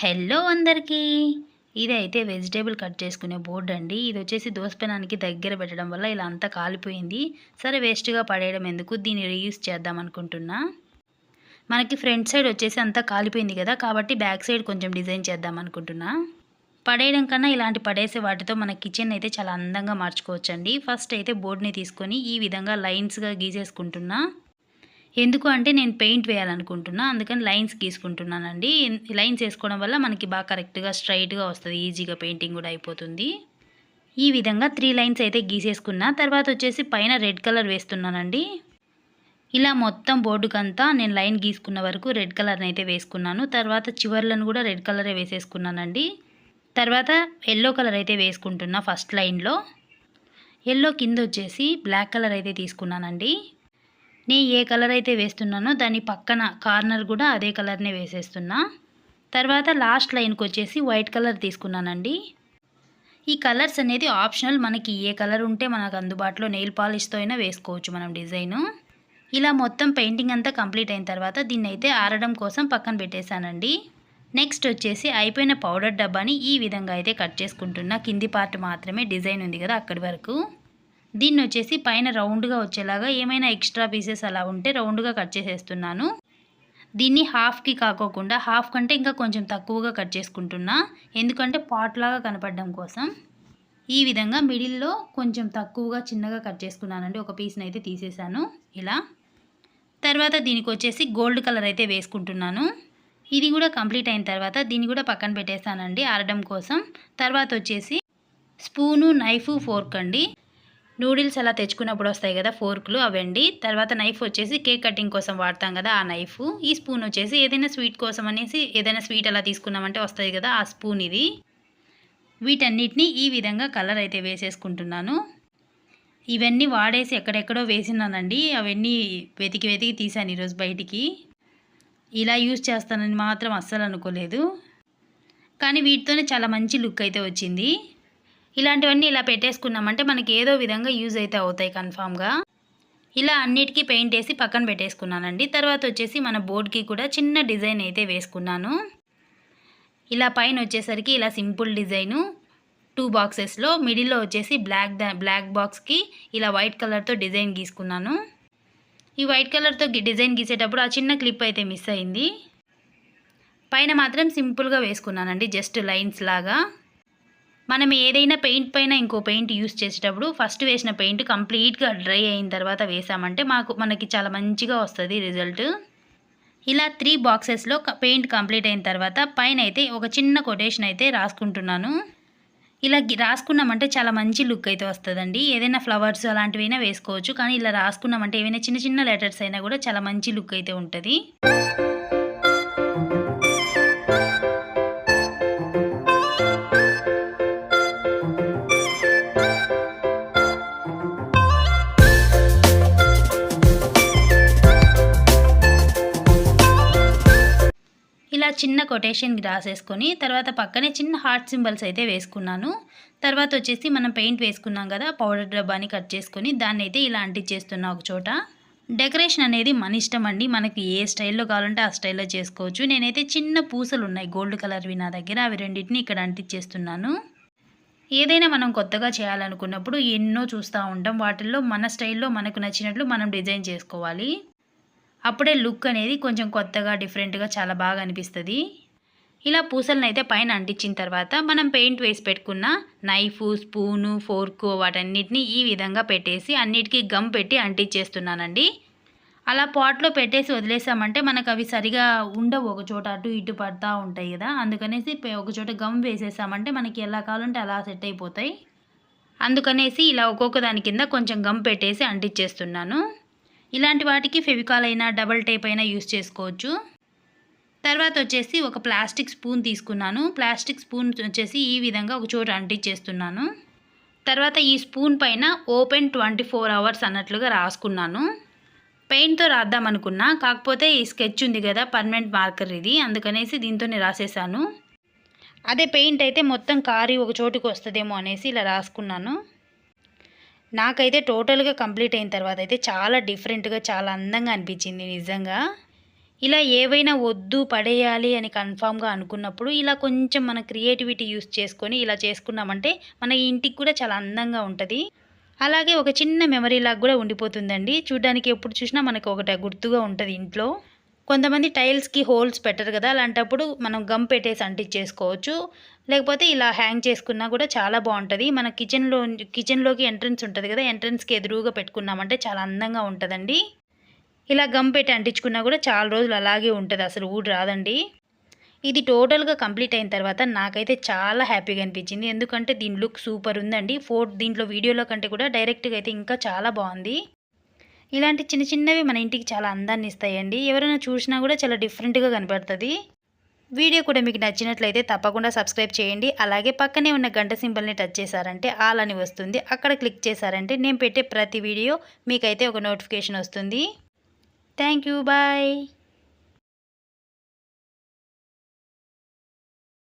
Hello అందరికీ. ఇదైతే vegetable cut చేసుకునే బోర్డు అండి. ఇది వచ్చేసి దోసపెనానికి దగ్గర పెట్టడం వల్ల ఇలా అంతా కాలిపోయింది. సరే వేస్ట్గా పడేయడం ఎందుకు? దీన్ని రీయూస్ చేద్దాం అనుకుంటున్నా. మనకి ఫ్రంట్ సైడ్ వచ్చేసి అంతా కాలిపోయింది కదా కాబట్టి బ్యాక్ సైడ్ కొంచెం డిజైన్ చేద్దాం అనుకుంటున్నా. పడేయడం కన్నా ఇలాంటి పడేసే వాటితో మన కిచెన్ అయితే చాలా అందంగా మార్చుకోవచ్చండి. ఫస్ట్ అయితే బోర్డుని తీసుకొని ఈ విధంగా లైన్స్గా గీసేసుకుంటున్నా. ఎందుకు అంటే నేను పెయింట్ వేయాలనుకుంటున్నా అందుకని లైన్స్ గీసుకుంటున్నానండి. లైన్స్ వేసుకోవడం వల్ల మనకి బాగా కరెక్ట్గా స్ట్రైట్గా వస్తుంది ఈజీగా పెయింటింగ్ కూడా అయిపోతుంది. ఈ విధంగా త్రీ లైన్స్ అయితే గీసేసుకున్నా తర్వాత వచ్చేసి పైన రెడ్ కలర్ వేస్తున్నానండి. ఇలా మొత్తం బోర్డుకంతా నేను లైన్ గీసుకున్న వరకు రెడ్ కలర్ని అయితే వేసుకున్నాను. తర్వాత చివర్లను కూడా రెడ్ కలరే వేసేసుకున్నానండి. తర్వాత ఎల్లో కలర్ అయితే వేసుకుంటున్నా ఫస్ట్ లైన్లో. ఎల్లో కింద వచ్చేసి బ్లాక్ కలర్ అయితే తీసుకున్నానండి. నేను ఏ కలర్ అయితే వేస్తున్నానో దాని పక్కన కార్నర్ కూడా అదే కలర్నే వేసేస్తున్నా. తర్వాత లాస్ట్ లైన్కి వచ్చేసి వైట్ కలర్ తీసుకున్నానండి. ఈ కలర్స్ అనేది ఆప్షనల్. మనకి ఏ కలర్ ఉంటే మనకు అందుబాటులో నెయిల్ పాలిష్తో అయినా వేసుకోవచ్చు మనం డిజైను. ఇలా మొత్తం పెయింటింగ్ అంతా కంప్లీట్ అయిన తర్వాత దీన్ని అయితే ఆరడం కోసం పక్కన పెట్టేశానండి. నెక్స్ట్ వచ్చేసి అయిపోయిన పౌడర్ డబ్బాని ఈ విధంగా అయితే కట్ చేసుకుంటున్నా. కింది పార్ట్ మాత్రమే డిజైన్ ఉంది కదా అక్కడి వరకు. దీన్ని వచ్చేసి పైన రౌండ్గా వచ్చేలాగా ఏమైనా ఎక్స్ట్రా పీసెస్ అలా ఉంటే రౌండ్గా కట్ చేసేస్తున్నాను. దీన్ని హాఫ్కి కాకోకుండా హాఫ్ కంటే ఇంకా కొంచెం తక్కువగా కట్ చేసుకుంటున్నా. ఎందుకంటే పాట్లాగా కనపడడం కోసం. ఈ విధంగా మిడిల్లో కొంచెం తక్కువగా చిన్నగా కట్ చేసుకున్నానండి. ఒక పీస్ని అయితే తీసేసాను ఇలా. తర్వాత దీనికి వచ్చేసి గోల్డ్ కలర్ అయితే వేసుకుంటున్నాను. ఇది కూడా కంప్లీట్ అయిన తర్వాత దీన్ని కూడా పక్కన పెట్టేస్తానండి ఆరడం కోసం. తర్వాత వచ్చేసి స్పూను నైఫ్ ఫోర్క్ అండి. నూడిల్స్ అలా తెచ్చుకున్నప్పుడు వస్తాయి కదా ఫోర్క్లు అవండి. తర్వాత నైఫ్ వచ్చేసి కేక్ కటింగ్ కోసం వాడతాం కదా ఆ నైఫ్. ఈ స్పూన్ వచ్చేసి ఏదైనా స్వీట్ కోసం అనేసి ఏదైనా స్వీట్ అలా తీసుకున్నామంటే వస్తుంది కదా ఆ స్పూన్ ఇది. వీటన్నిటిని ఈ విధంగా కలర్ అయితే వేసేసుకుంటున్నాను. ఇవన్నీ వాడేసి ఎక్కడెక్కడో వేసినానండి. అవన్నీ వెతికి వెతికి తీసాను ఈరోజు బయటికి. ఇలా యూజ్ చేస్తానని మాత్రం అస్సలు అనుకోలేదు. కానీ వీటితోనే చాలా మంచి లుక్ అయితే వచ్చింది. ఇలాంటివన్నీ ఇలా పెట్టేసుకున్నామంటే మనకి ఏదో విధంగా యూజ్ అయితే అవుతాయి కన్ఫామ్గా. ఇలా అన్నిటికీ పెయింట్ వేసి పక్కన పెట్టేసుకున్నానండి. తర్వాత వచ్చేసి మన బోర్డ్కి కూడా చిన్న డిజైన్ అయితే వేసుకున్నాను. ఇలా పైన వచ్చేసరికి ఇలా సింపుల్ డిజైను. టూ బాక్సెస్లో మిడిల్లో వచ్చేసి బ్లాక్ బ్లాక్ బాక్స్కి ఇలా వైట్ కలర్తో డిజైన్ గీసుకున్నాను. ఈ వైట్ కలర్తో డిజైన్ గీసేటప్పుడు ఆ చిన్న క్లిప్ అయితే మిస్ అయింది. పైన మాత్రం సింపుల్గా వేసుకున్నానండి. జస్ట్ లైన్స్ లాగా. మనం ఏదైనా పెయింట్ పైన ఇంకో పెయింట్ యూస్ చేసేటప్పుడు ఫస్ట్ వేసిన పెయింట్ కంప్లీట్గా డ్రై అయిన తర్వాత వేసామంటే మాకు మనకి చాలా మంచిగా వస్తుంది రిజల్ట్. ఇలా త్రీ బాక్సెస్లో పెయింట్ కంప్లీట్ అయిన తర్వాత పైన అయితే ఒక చిన్న కొటేషన్ అయితే రాసుకుంటున్నాను. ఇలా రాసుకున్నామంటే చాలా మంచి లుక్ అయితే వస్తుందండి. ఏదైనా ఫ్లవర్స్ అలాంటివైనా వేసుకోవచ్చు కానీ ఇలా రాసుకున్నామంటే ఏమైనా చిన్న చిన్న లెటర్స్ అయినా కూడా చాలా మంచి లుక్ అయితే ఉంటుంది. చిన్న కొటేషన్ రాసేసుకొని తర్వాత పక్కనే చిన్న హార్ట్ సింబల్స్ అయితే వేసుకున్నాను. తర్వాత వచ్చేసి మనం పెయింట్ వేసుకున్నాం కదా పౌడర్ డబ్బాని కట్ చేసుకొని దాన్ని అయితే ఇలా అంటించేస్తున్నా ఒక చోట. డెకరేషన్ అనేది మన ఇష్టం అండి. మనకి ఏ స్టైల్లో కావాలంటే ఆ స్టైల్లో చేసుకోవచ్చు. నేనైతే చిన్న పూసలు ఉన్నాయి గోల్డ్ కలర్వి నా దగ్గర. అవి రెండింటిని ఇక్కడ అంటించేస్తున్నాను. ఏదైనా మనం కొత్తగా చేయాలనుకున్నప్పుడు ఎన్నో చూస్తూ ఉంటాం. వాటిల్లో మన స్టైల్లో మనకు నచ్చినట్లు మనం డిజైన్ చేసుకోవాలి. అప్పుడే లుక్ అనేది కొంచెం కొత్తగా డిఫరెంట్గా చాలా బాగా అనిపిస్తుంది. ఇలా పూసలను అయితే పైన అంటించిన తర్వాత మనం పెయింట్ వేసి పెట్టుకున్న నైఫ్ స్పూను ఫోర్కు వాటన్నిటిని ఈ విధంగా పెట్టేసి అన్నిటికీ గమ్ పెట్టి అంటించేస్తున్నానండి. అలా పాట్లో పెట్టేసి వదిలేసామంటే మనకు అవి సరిగా ఉండవు. ఒక చోట అటు ఇటు పడతా ఉంటాయి కదా. అందుకనేసి ఒక చోట గమ్ వేసేసామంటే మనకి ఎలా కావాలంటే అలా సెట్ అయిపోతాయి. అందుకనేసి ఇలా ఒక్కొక్క దాని కింద కొంచెం గమ్ పెట్టేసి అంటించేస్తున్నాను. ఇలాంటి వాటికి ఫెవికాల్ అయినా డబల్ టేప్ అయినా యూస్ చేసుకోవచ్చు. తర్వాత వచ్చేసి ఒక ప్లాస్టిక్ స్పూన్ తీసుకున్నాను. ప్లాస్టిక్ స్పూన్ వచ్చేసి ఈ విధంగా ఒక చోట అంటించేస్తున్నాను. తర్వాత ఈ స్పూన్ పైన ఓపెన్ ట్వంటీ ఫోర్ అవర్స్ అన్నట్లుగా రాసుకున్నాను. పెయింట్తో రాద్దాం అనుకున్నా. కాకపోతే ఈ స్కెచ్ ఉంది కదా పర్మనెంట్ మార్కర్ ఇది. అందుకనేసి దీంతోనే రాసేసాను. అదే పెయింట్ అయితే మొత్తం కారి ఒక చోటుకు వస్తుందేమో అనేసి ఇలా రాసుకున్నాను. నాకైతే టోటల్గా కంప్లీట్ అయిన తర్వాత అయితే చాలా డిఫరెంట్గా చాలా అందంగా అనిపించింది నిజంగా. ఇలా ఏవైనా వద్దు పడేయాలి అని కన్ఫామ్గా అనుకున్నప్పుడు ఇలా కొంచెం మన క్రియేటివిటీ యూస్ చేసుకొని ఇలా చేసుకున్నామంటే మన ఇంటికి కూడా చాలా అందంగా ఉంటుంది. అలాగే ఒక చిన్న మెమరీ లాగా కూడా ఉండిపోతుందండి. చూడ్డానికి ఎప్పుడు చూసినా మనకు ఒకటి గుర్తుగా ఉంటుంది ఇంట్లో. కొంతమంది టైల్స్కి హోల్స్ పెట్టరు కదా అలాంటప్పుడు మనం గమ్ పెట్టేసి అంటించేసుకోవచ్చు. లేకపోతే ఇలా హ్యాంగ్ చేసుకున్నా కూడా చాలా బాగుంటుంది. మన కిచెన్లో కిచెన్లోకి ఎంట్రన్స్ ఉంటుంది కదా ఎంట్రన్స్కి ఎదురుగా పెట్టుకున్నామంటే చాలా అందంగా ఉంటుందండి. ఇలా గమ్ పెట్టి అంటించుకున్నా కూడా చాలా రోజులు అలాగే ఉంటుంది అసలు ఊడి రాదండి. ఇది టోటల్గా కంప్లీట్ అయిన తర్వాత నాకైతే చాలా హ్యాపీగా అనిపించింది. ఎందుకంటే దీని లుక్ సూపర్ ఉందండి. ఫోర్ దీంట్లో వీడియోలో కంటే కూడా డైరెక్ట్గా అయితే ఇంకా చాలా బాగుంది. ఇలాంటి చిన్న చిన్నవి మన ఇంటికి చాలా అందాన్ని ఇస్తాయండి. ఎవరైనా చూసినా కూడా చాలా డిఫరెంట్గా కనపడుతుంది. వీడియో కూడా మీకు నచ్చినట్లయితే తప్పకుండా సబ్స్క్రైబ్ చేయండి. అలాగే పక్కనే ఉన్న గంట సింబల్ని టచ్ చేశారంటే ఆల్ అని వస్తుంది. అక్కడ క్లిక్ చేశారంటే నేను పెట్టే ప్రతి వీడియో మీకైతే ఒక నోటిఫికేషన్ వస్తుంది. Thank you. బాయ్.